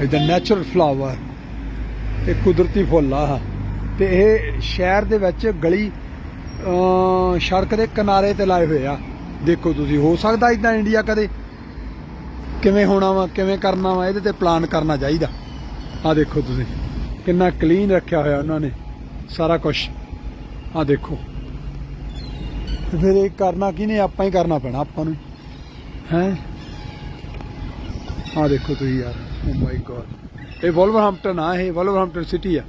ਇਹਦਾ natural flower ਇਹ ਕੁਦਰਤੀ ਫੁੱਲ ਆ ਤੇ ਇਹ ਸ਼ਹਿਰ ਦੇ ਵਿੱਚ ਗਲੀ ਸੜਕ ਦੇ ਕਿਨਾਰੇ ਤੇ ਲਾਏ ਹੋਏ ਆ। ਦੇਖੋ ਤੁਸੀਂ, ਹੋ ਸਕਦਾ ਇਦਾਂ ਇੰਡੀਆ ਕਦੇ। ਕਿਵੇਂ ਹੋਣਾ ਵਾ, ਕਿਵੇਂ ਕਰਨਾ ਵਾ, ਇਹਦੇ ਤੇ ਪਲਾਨ ਕਰਨਾ ਚਾਹੀਦਾ। ਆ ਦੇਖੋ ਤੁਸੀਂ, ਕਿੰਨਾ ਕਲੀਨ ਰੱਖਿਆ ਹੋਇਆ ਉਹਨਾਂ ਨੇ, ਸਾਰਾ ਕੁਝ ਆ ਦੇਖੋ। ਫਿਰ ਇਹ ਕਰਨਾ ਕੀ ਕਿਹਨੇ? ਆਪਾਂ ਹੀ ਕਰਨਾ ਪੈਣਾ, ਆਪਾਂ ਨੂੰ। ਹੈ? ਆ ਦੇਖੋ ਤੁਸੀਂ ਯਾਰ ਓ ਮਾਈ ਗॉड ਇਹ ਵੋਲਵਰਹੈਂਪਟਨ ਆ ਇਹ ਵੋਲਵਰਹੈਂਪਟਨ ਸਿਟੀ ਆ।